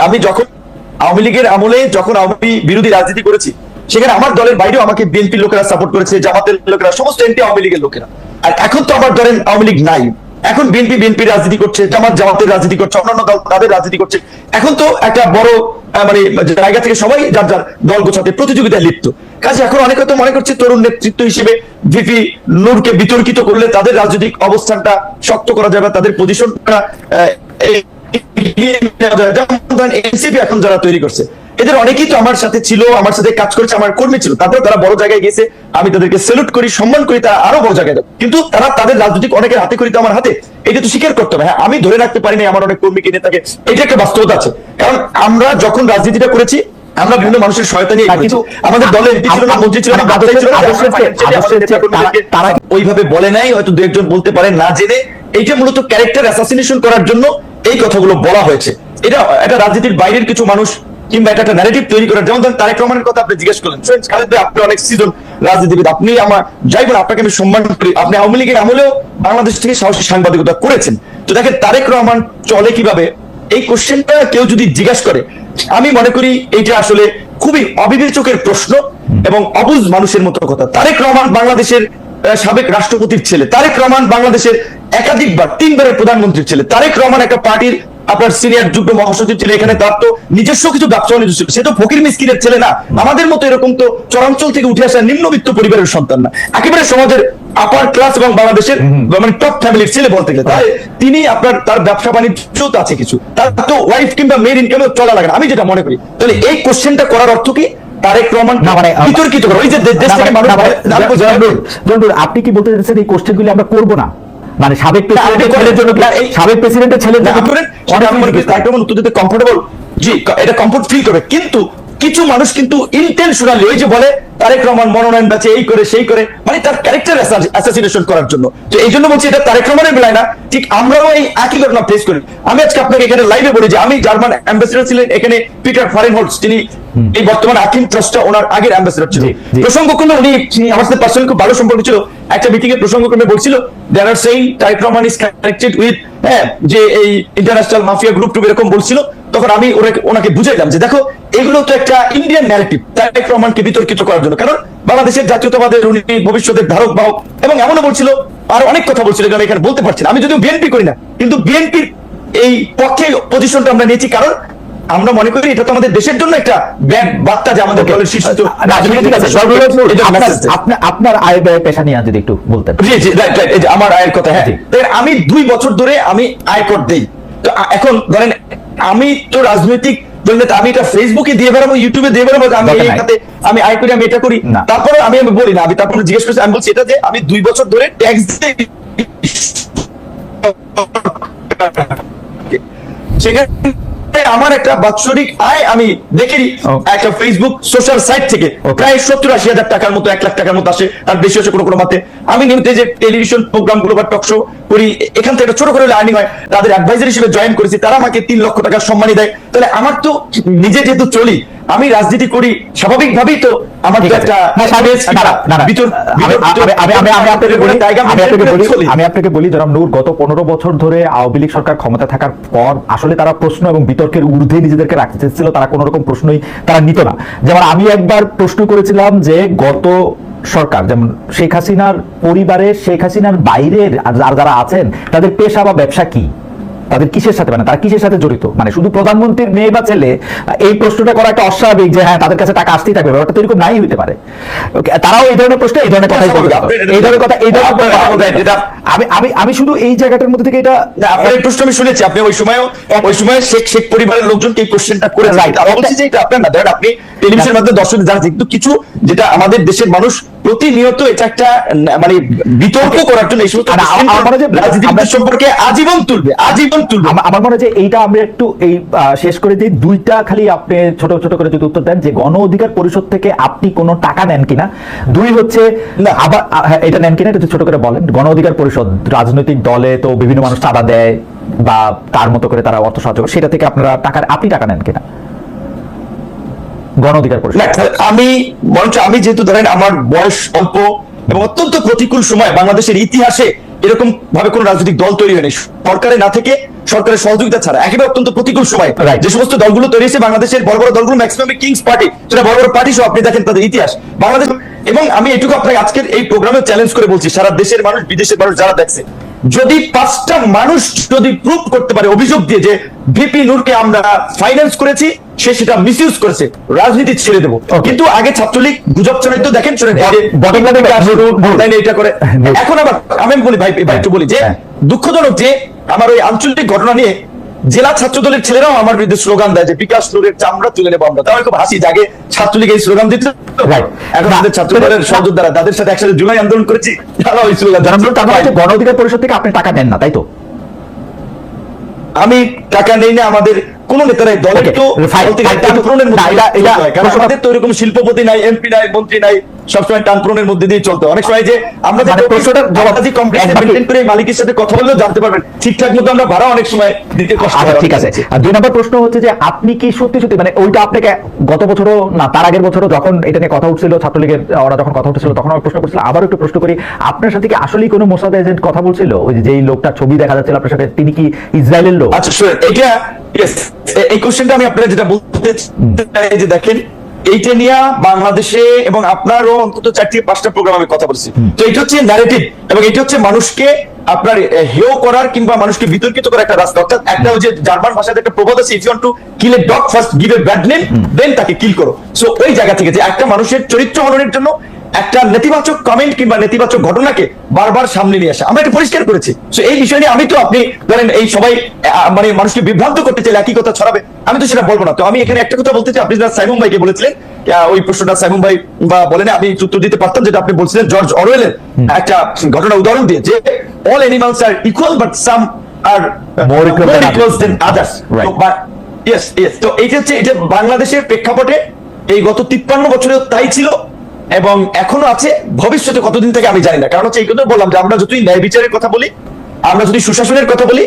আমি যখন আওয়ামী লীগের আমলে যখন আওয়ামী বিরোধী রাজনীতি করেছি সেখানে আমার দলের বাইরেও আমাকে বিএনপি লোকেরা সাপোর্ট করেছে জামাতের লোকেরা সমস্ত এমপি আওয়ামী লীগের লোকেরা। আর এখন তো আমার ধরেন আওয়ামী লীগ নাই। এখন বিএনপি বিএনপি রাজনীতি করছে, জামাত, জামাতের রাজনীতি করছে, অন্যান্য দল, তাদের রাজনীতি করছে। এখন তো একটা বড় মানে জায়গা থেকে সবাই যার যার দল গোছাতে প্রতিযোগিতায় লিপ্ত। কাজে এখন অনেকে তো মনে করছে তরুণ নেতৃত্ব হিসেবে ভিপি নূরকে বিতর্কিত করলে তাদের রাজনৈতিক অবস্থানটা শক্ত করা যাবে, তাদের পজিশনটা এনসিপি এখন যারা তৈরি করছে এদের অনেকেই তো আমার সাথে ছিল আমার সাথে কাজ করেছে আমার কর্মী ছিল। তারপরে তারা বড় জায়গায় গেছে আমি তাদেরকে সেলুট করি সম্মান করি তারা আরও বড় জায়গায় যাবে। কিন্তু তারা তাদের রাজনৈতিক অনেকের হাতে করি তো আমার হাতে। এটা তো স্বীকার করতে হবে। হ্যাঁ আমি ধরে রাখতে পারি না আমার অনেক কর্মীকে নেতাকে এটা একটা বাস্তবতা আছে। কারণ আমরা যখন রাজনীতিটা করেছি আমরা বিভিন্ন মানুষের সহায়তা নিয়ে কিন্তু আমাদের দলে এমপি ছিল না মন্ত্রী ছিল না তারা- তারা- ওইভাবে বলে নাই হয়তো দু একজন বলতে পারে না জেনে। এইটা মূলত ক্যারেক্টার অ্যাসাসিনেশন করার জন্য এই কথাগুলো বলা হয়েছে। এটা এটা রাজনীতির বাইরের কিছু মানুষ কিংবা এটা একটা ন্যারেটিভ তৈরি করার যেমন ধরেন তারেক রহমানের কথা আপনি জিজ্ঞেস করলেন। ফ্রেন্ডস খালেদ ভাই, আপনি অনেক সিজন রাজনীতিবিদ, আপনি আমার যাই বলেন, আপনাকে আমি সম্মান করি। আপনি আওয়ামী লীগের আমলেও বাংলাদেশ থেকে সাহসী সাংবাদিকতা করেছেন। তো দেখেন, তারেক রহমান চলে কীভাবে? এই কোশ্চেনটা কেউ যদি জিজ্ঞাসা করে, আমি মনে করি এইটা আসলে খুবই অবিবেচকের প্রশ্ন এবং অবুঝ মানুষের মতো কথা। তারেক রহমান বাংলাদেশের সাবেক রাষ্ট্রপতির ছেলে। তারেক রহমান বাংলাদেশের একাধিকবার, তিনবারের প্রধানমন্ত্রীর ছেলে। তারেক রহমান একটা পার্টির আপনার সিনিয়র যুগ্ম মহাসচিব ছিল এখানে তার তো নিজস্ব কিছু ব্যবসা বাণিজ্য ছিল। সে তো ফকির মিসকিনের ছেলে না। আমাদের মতো এরকম তো চরাঞ্চল থেকে উঠে আসা নিম্নবিত্ত পরিবারের সন্তান না। একেবারে সমাজের আপার ক্লাস এবং বাংলাদেশের মানে টপ ফ্যামিলির ছেলে বলতে গেলে। তাই তিনি আপনার তার ব্যবসা বাণিজ্য তো আছে কিছু। তার তো ওয়াইফ কিংবা মেয়ের ইনকামে চলা লাগে না। আমি যেটা মনে করি তাহলে এই কোশ্চেনটা করার অর্থ কি? তারেক রহমান না মানে বিতর্কিত করা। ওই যে দেশ থেকে মানুষ না বলে- না, জনাব নুর, জনাব নুর, আপনি কি বলতে চাইছেন এই কোশ্চেনগুলি আমরা করব না? মানে সাবেক প্রেসিডেন্টের ছেলের জন্য সাবেক প্রেসিডেন্টের ছেলের জন্য উত্তর দিতে কমফোর্টেবল জি এটা কমফোর্ট ফিল করবে। কিন্তু কিছু মানুষ কিন্তু ইন্টেনশনালি ওই যে বলে তারেক রহমান মনোনয়ন পাচ্ছে এই করে সেই করে মানে তার ক্যারেক্টার অ্যাসাসিনেশন করার জন্য। তো এই জন্য বলছি এটা তারেক রহমানের বেলায় না ঠিক আমরাও এই একই ঘটনা ফেস করি। আমি আজকে আপনাকে এখানে লাইভে বলি যে আমি জার্মান অ্যাম্বাসেডর ছিলেন এখানে পিটার ফারেনহোল্টস তিনি এই বর্তমান আকিম ট্রাস্টটা ওনার আগের অ্যাম্বাসেডর ছিল। জি। প্রসঙ্গক্রমে উনি আমার সাথে পার্সোনালি খুব ভালো সম্পর্ক ছিল একটা মিটিং এর প্রসঙ্গক্রমে বলছিল there are saying Tarique Rahman is connected with হ্যাঁ যে এই ইন্টারন্যাশনাল মাফিয়া গ্রুপ টু এরকম বলছিল তখন আমি ওনাকে ওনাকে বুঝাইলাম যে দেখো এগুলো তো একটা ইন্ডিয়ান ন্যারেটিভ তারেক রহমানকে বিতর্কিত করার জন্য। কারণ বাংলাদেশের জাতীয়তাবাদের উনি ভবিষ্যতের ধারক বাহক এবং এমনও বলছিল আর অনেক কথা বলছিল আমি এখানে বলতে পারছি না। আমি যদিও বিএনপি করি না কিন্তু বিএনপির এই পক্ষে পজিশনটা আমরা নিয়েছি। কারণ আমরা মনে করি এটা তো আমাদের দেশের জন্য একটা ব্যাড বার্তা যে আমাদের দলের শীর্ষ আপনার- আয় ব্যয় পেশা নিয়ে যদি একটু বলতেন। জি জি রাইট রাইট আমার আয়ের কথা হ্যাঁ। আমি দুই বছর ধরে আমি আয়কর দেই। তো এখন ধরেন আমি তো রাজনৈতিক বললে আমি এটা ফেসবুকে দিয়ে বেড়াবো ইউটিউবে দিয়ে বেড়াবো আমি এই খাতে আমি আয় করি আমি এটা করি। তারপরে আমি আমি বলি না আমি তারপরে জিজ্ঞেস করছি আমি বলছি এটা যে আমি দুই বছর ধরে ট্যাক্স দিই। সেখানে আমার একটা বাৎসরিক আয় আমি দেখি একটা ফেসবুক সোশ্যাল সাইট থেকে প্রায় সত্তর আশি হাজার টাকার মতো এক লাখ টাকার মতো আসে তার বেশি আসে কোনো কোনো মাতে। আমি নিয়মিত যে টেলিভিশন প্রোগ্রামগুলো বা টক শো করি এখান থেকে ছোট করে আর্নিং হয় তাদের অ্যাডভাইজার হিসেবে জয়েন করেছি তারা আমাকে তিন লক্ষ টাকার সম্মানই দেয়। তাহলে আমার তো নিজে যেহেতু চলি আমি রাজনীতি করি স্বাভাবিকভাবেই তো আমার। একটা আমি- আপনাকে বলি- জনাব নূর গত পনেরো বছর ধরে আওয়ামী লীগ সরকার ক্ষমতা থাকার পর আসলে তারা প্রশ্ন এবং বিতর্কের ঊর্ধ্বে নিজেদেরকে রাখতে চেয়েছিল তারা কোন রকম প্রশ্নই তারা নিত না। যেমন আমি একবার প্রশ্ন করেছিলাম যে গত সরকার যেমন শেখ হাসিনার পরিবারে শেখ হাসিনার বাইরের যারা- যারা আছেন তাদের পেশা বা ব্যবসা কি? তাদের কিসের সাথে মানে তারা কিসের সাথে জড়িত? মানে শুধু প্রধানমন্ত্রীর মেয়ে বা ছেলে এই প্রশ্নটা করা একটা অস্বাভাবিক যে হ্যাঁ তাদের কাছে টাকা আসতেই থাকবে ব্যাপারটা তো এরকম নাই হইতে পারে। তারাও এই ধরনের প্রশ্ন এই ধরনের কথাই বলবে। এই ধরনের কথা এই ধরনের আমি আমি আমি শুধু এই জায়গাটার মধ্যে থেকে এটা আপনার এই প্রশ্ন আমি শুনেছি আপনি ওই সময়ও ওই সময় শেখ শেখ পরিবারের লোকজনকে এই কোশ্চেনটা করে বলছি যে এটা আপনার না ধরেন আপনি টেলিভিশনের মাধ্যমে দর্শকদের জানাচ্ছেন কিন্তু কিছু যেটা আমাদের দেশের মানুষ প্রতিনিয়ত এটা একটা মানে বিতর্ক করার জন্য এই সমস্ত আমার- আমার মনে যে রাজনীতি সম্পর্কে আজীবন তুলবে আজীবন তুলবে। আমার মনে হয় যে এইটা আমরা একটু এই শেষ করে দিই। দুইটা খালি আপনি ছোট ছোট করে যদি উত্তর দেন যে গণ অধিকার পরিষদ থেকে আপনি কোনো টাকা নেন কিনা। দুই হচ্ছে না। আবার হ্যাঁ, এটা নেন কিনা এটা একটু ছোট করে বলেন। গণ অধিকার পরিষদ রাজনৈতিক দলে তো বিভিন্ন মানুষ চাঁদা দেয় বা তার মতো করে তারা অর্থ সাহায্য করে। সেটা থেকে আপনারা টাকা আপনি টাকা নেন কিনা? গণ অধিকার পরিষদ আমি বরঞ্চ আমি যেহেতু ধরেন আমার বয়স অল্প এবং অত্যন্ত প্রতিকূল সময় বাংলাদেশের ইতিহাসে এরকম ভাবে কোন রাজনৈতিক দল তৈরি হয়নি। সরকারে না থেকে সরকারের সহযোগিতা ছাড়া। একেবারে অত্যন্ত প্রতিকূল সময়। যে সমস্ত দলগুলো তৈরি হয়েছে বাংলাদেশের বড় বড় দলগুলো ম্যাক্সিমাম কিংস পার্টি সেটা বড় বড় পার্টি সহ আপনি দেখেন তাদের ইতিহাস। বাংলাদেশ এবং আমি এটুকু আপনাকে আজকের এই প্রোগ্রামে চ্যালেঞ্জ করে বলছি সারা দেশের মানুষ বিদেশের মানুষ যারা দেখছে যদি পাঁচটা মানুষ যদি প্রুভ করতে পারে অভিযোগ দিয়ে যে ভিপি নূরকে আমরা ফাইন্যান্স করেছি সে সেটা মিসইউজ করেছে। রাজনীতি ছেড়ে দেবো। কিন্তু আগে ছাত্রলীগ গুজব ছড়াই তো দেখেন শুনেন এটা করে। এখন আবার আমি বলি ভাই ভাই একটু বলি যে হ্যাঁ। দুঃখজনক যে আমার ওই আঞ্চলিক ঘটনা নিয়ে জেলা ছাত্র দলের ছেলেরাও আমার বিরুদ্ধে স্লোগান দেয় যে বিকাশ নূরের চামড়া তুলে নেব আমরা। আমি খুব হাসি জাগে ছাত্রলীগ এই স্লোগান দিত। এখন আমাদের ছাত্র দলের সহযোদ্ধারা তাদের সাথে একসাথে জুলাই আন্দোলন করেছি তারা ওই স্লোগান তার গণ অধিকার পরিষদ থেকে আপনি টাকা দেন না তাই তো? আমি টাকা নেই না আমাদের কোন নেতারাই দলের তো আমাদের তো এরকম শিল্পপতি নাই এমপি নাই মন্ত্রী নাই সবসময় টানপ্রনের মধ্যে দিয়ে চলতে। অনেক সময় যে আমরা যে মানে প্রশ্নটার জবাব- আমরা যে complaint একবার কি- maintain করে মালিকের সাথে কথা বললেও জানতে পারবেন। ঠিকঠাক মতো আমরা ভাড়া অনেক সময় দিতে কষ্ট আচ্ছা হয়। ঠিক আছে। আর দুই নম্বর প্রশ্ন হচ্ছে যে আপনি কি সত্যি সত্যি মানে ওইটা আপনাকে গত বছরও না তার আগের বছরও যখন এটা নিয়ে কথা উঠছিল ছাত্রলীগের ওরা যখন কথা উঠছিল তখন আমি প্রশ্ন করছিল আবার একটু প্রশ্ন করি আপনার সাথে কি আসলেই কোনো মোসাদ এজেন্ট কথা বলছিল? ওই যে যেই লোকটার ছবি দেখা যাচ্ছিল আপনার সাথে তিনি কি ইসরায়েলের লোক? আচ্ছা এটা এই কোশ্চেনটা আমি আপনারা যেটা বলতে চাই যে দেখেন এইটা নিয়ে বাংলাদেশে এবং আপনারও অন্তত চারটি পাঁচটা প্রোগ্রাম আমি কথা বলছি। তো এটা হচ্ছে ন্যারেটিভ এবং এটা হচ্ছে মানুষকে আপনার হেয় করার কিংবা মানুষকে বিতর্কিত করার একটা রাস্তা। অর্থাৎ একটা যে জার্মান ভাষাতে একটা প্রবাদ আছে if you to kill a dog first give a bad name then তাকে কিল করো। সো ওই জায়গা থেকে যে একটা মানুষের চরিত্র হননের জন্য একটা নেতিবাচক কমেন্ট কিংবা নেতিবাচক ঘটনাকে বারবার সামনে নিয়ে আসা। আমরা এটা পরিষ্কার করেছি। তো এই বিষয় নিয়ে আমি তো আপনি ধরেন এই সবাই মানে মানুষকে বিভ্রান্ত করতে চাইলে একই কথা ছড়াবে। আমি তো সেটা বলব না। তো আমি এখানে একটা কথা বলতে চাই। আপনি যেটা সাইমন ভাইকে বলেছিলেন ওই প্রশ্নটা সাইমন ভাই বা বলেন আমি উত্তর দিতে পারতাম যেটা আপনি বলছিলেন জর্জ অরওয়েলের একটা ঘটনা উদাহরণ দিয়ে যে all animals are equal but some are than equal than others yes yes তো এইটা হচ্ছে এটা বাংলাদেশের প্রেক্ষাপটে এই গত তিপ্পান্ন বছরেও তাই ছিল। এবং এখনও আছে, ভবিষ্যতে কতদিন থেকে আমি জানি না। কারণ হচ্ছে এই কথা বললাম যে আমরা যতই ন্যায় বিচারের কথা বলি, আমরা যদি সুশাসনের কথা বলি